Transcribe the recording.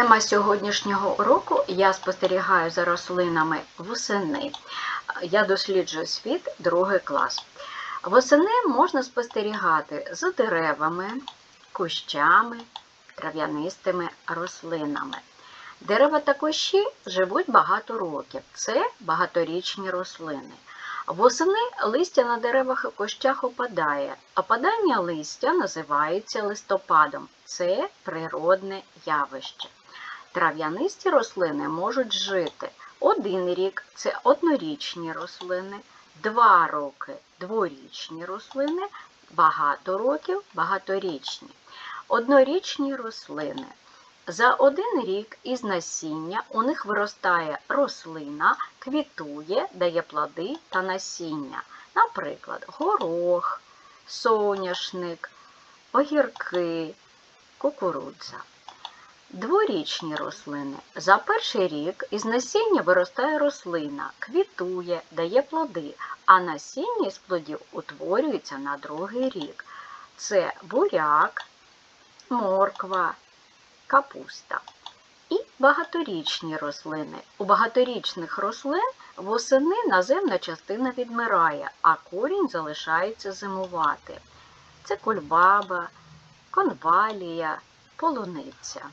Тема сьогоднішнього уроку я спостерігаю за рослинами восени. Я досліджую світ другий клас. Восени можна спостерігати за деревами, кущами, трав'янистими рослинами. Дерева та кущі живуть багато років. Це багаторічні рослини. Восени листя на деревах і кущах опадає. Опадання листя називається листопадом. Це природне явище. Трав'янисті рослини можуть жити один рік це однорічні рослини, два роки дворічні рослини, багато років багаторічні. Однорічні рослини. За один рік із насіння у них виростає рослина, квітує, дає плоди та насіння. Наприклад, горох, соняшник, огірки, кукурудза. Дворічні рослини. За перший рік із насіння виростає рослина, квітує, дає плоди, а насіння із плодів утворюється на другий рік. Це буряк, морква, капуста. І багаторічні рослини. У багаторічних рослин восени наземна частина відмирає, а корінь залишається зимувати. Це кульбаба, конвалія, полуниця.